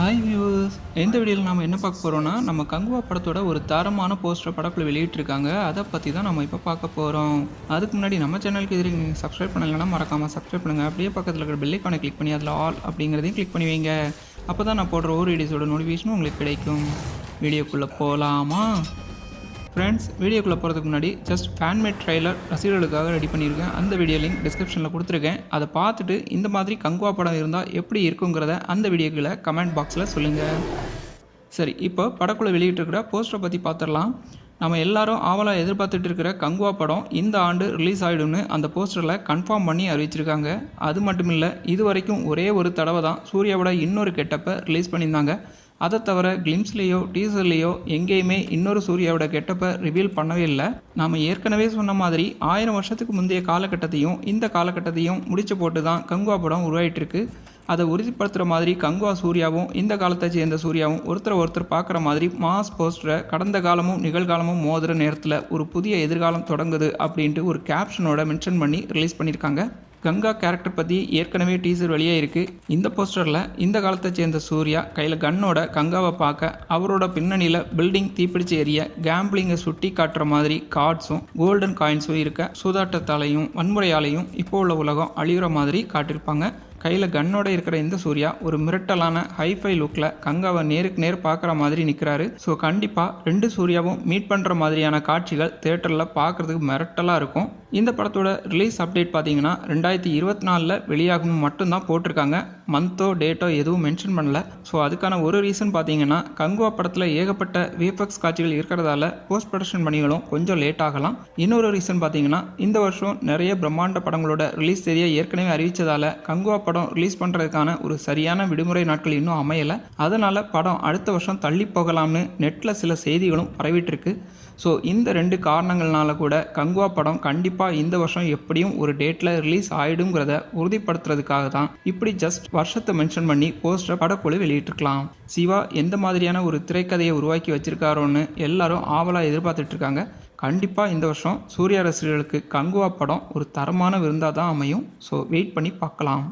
Hi viewers இந்த வீடியோவில் நம்ம என்ன பார்க்க போகிறோம்னா நம்ம கங்குவா படத்தோட ஒரு தரமான போஸ்டர் படப்பில் வெளியிட்டிருக்காங்க. அதை பற்றி தான் நம்ம இப்போ பார்க்க போகிறோம் அதுக்கு முன்னாடி நம்ம சேனலுக்கு எதிரி நீங்கள் சப்ஸ்கிரைப் பண்ணலைன்னா மறக்காமல் சப்ஸ்கிரைப் பண்ணுங்கள் அப்படியே பக்கத்தில் இருக்கிற பெல்லைக்கானை கிளிக் பண்ணி அதில் ஆல் அப்படிங்கிறதையும் கிளிக் பண்ணி வைங்க. அப்போ தான் நான் போடுற ஒரு வீடியோஸோட நோட்டிஃபிகேஷனும் உங்களுக்கு கிடைக்கும். வீடியோக்குள்ளே போகலாமா ஃப்ரெண்ட்ஸ் வீடியோக்குள்ளே போகிறதுக்கு முன்னாடி ஜஸ்ட் ஃபேன்மேட் ட்ரைலர் ரசிகர்களுக்காக ரெடி பண்ணியிருக்கேன். அந்த வீடியோ லிங்க் டிஸ்கிரிப்ஷனில் கொடுத்துருக்கேன். அதை பார்த்துட்டு இந்த மாதிரி கங்குவா படம் இருந்தால் எப்படி இருக்குங்கிறத அந்த வீடியோக்களை கமெண்ட் பாக்ஸில் சொல்லுங்கள் சரி இப்போ படக்குள்ளே வெளியிட்டிருக்கிற போஸ்டரை பற்றி பார்த்துடலாம். நம்ம எல்லாரும் ஆவலாக எதிர்பார்த்துட்டு இருக்கிற கங்குவா படம் இந்த ஆண்டு ரிலீஸ் ஆகிடும்னு அந்த போஸ்டரில் கன்ஃபார்ம் பண்ணி அறிவிச்சிருக்காங்க. அது மட்டும் இல்லை இது வரைக்கும் ஒரே ஒரு தடவை தான் சூர்யாவோட இன்னொரு கெட்டப்பை ரிலீஸ் பண்ணியிருந்தாங்க. அதை தவிர கிளிம்ஸ்லேயோ டீசர்லேயோ எங்கேயுமே இன்னொரு சூர்யாவோட கெட்டப்பை ரிவீல் பண்ணவே இல்லை. நாம் ஏற்கனவே சொன்ன மாதிரி ஆயிரம் வருஷத்துக்கு முந்தைய காலகட்டத்தையும் இந்த காலகட்டத்தையும் முடிச்சு போட்டு தான் கங்குவா படம் உருவாயிட்டு இருக்கு அதை உறுதிப்படுத்துகிற மாதிரி கங்குவா சூர்யாவும் இந்த காலத்தை சேர்ந்த சூர்யாவும் ஒருத்தர் ஒருத்தர் பார்க்குற மாதிரி மாஸ் போஸ்டரை கடந்த காலமும் நிகழ்காலமும் மோதுற நேரத்தில் ஒரு புதிய எதிர்காலம் தொடங்குது அப்படின்ட்டு ஒரு கேப்ஷனோட மென்ஷன் பண்ணி ரிலீஸ் பண்ணியிருக்காங்க. கங்கா கேரக்டர் பற்றி ஏற்கனவே டீசர் வெளியே இருக்குது இந்த போஸ்டரில் இந்த காலத்தை சேர்ந்த சூர்யா கையில் கன்னோட கங்காவை பார்க்க அவரோட பின்னணியில் பில்டிங் தீப்பிடிச்சு எரிய கேம்பிளிங்கை சுட்டி காட்டுற மாதிரி கார்ட்ஸும் கோல்டன் காயின்ஸும் இருக்க சூதாட்டத்தாலையும் வன்முறையாலையும் இப்போ உள்ள உலகம் அழிகிற மாதிரி காட்டியிருப்பாங்க. கையில் கன்னோட இருக்கிற இந்த சூர்யா ஒரு மிரட்டலான ஹைஃபை லுக்கில் கங்காவை நேருக்கு நேர் பார்க்குற மாதிரி நிற்கிறாரு ஸோ கண்டிப்பாக ரெண்டு சூர்யாவும் மீட் பண்ணுற மாதிரியான காட்சிகள் தேட்டரில் பார்க்குறதுக்கு மிரட்டலாக இருக்கும். இந்த படத்தோட ரிலீஸ் அப்டேட் பார்த்தீங்கன்னா ரெண்டாயிரத்தி இருபத்தி நாலில் வெளியாகும் மட்டும்தான் போட்டிருக்காங்க. மந்த்தோ டேட்டோ எதுவும் மென்ஷன் பண்ணல. ஸோ அதுக்கான ஒரு ரீசன் பார்த்தீங்கன்னா கங்குவா படத்தில் ஏகப்பட்ட விஎஃப்எக்ஸ் காட்சிகள் இருக்கிறதால போஸ்ட் ப்ரொடக்ஷன் பணிகளும் கொஞ்சம் லேட் ஆகலாம். இன்னொரு ரீசன் பார்த்தீங்கன்னா இந்த வருஷம் நிறைய பிரம்மாண்ட படங்களோட ரிலீஸ் தேதியை ஏற்கனவே அறிவித்ததால கங்குவா படம் ரிலீஸ் பண்ணுறதுக்கான ஒரு சரியான விடுமுறை நாட்கள் இன்னும் அமையலை. அதனால் படம் அடுத்த வருஷம் தள்ளி போகலாம்னு நெட்டில் சில செய்திகளும் பரவிட்டுருக்கு. ஸோ இந்த ரெண்டு காரணங்கள்னால கூட கங்குவா படம் கண்டிப்பாக இந்த வருஷம் எப்படியும் ஒரு டேட்டில் ரிலீஸ் ஆகிடுங்கிறத உறுதிப்படுத்துறதுக்காக தான் இப்படி ஜஸ்ட் வருஷத்தை மென்ஷன் பண்ணி போஸ்டர் படக்குழு வெளியிட்டிருக்கலாம். சிவா எந்த மாதிரியான ஒரு திரைக்கதையை உருவாக்கி வச்சிருக்காரோன்னு எல்லாரும் ஆவலாக எதிர்பார்த்துட்ருக்காங்க கண்டிப்பாக இந்த வருஷம் சூர்யா ரசிகர்களுக்கு கங்குவா படம் ஒரு தரமான விருந்தாக தான் அமையும். ஸோ வெயிட் பண்ணி பார்க்கலாம்.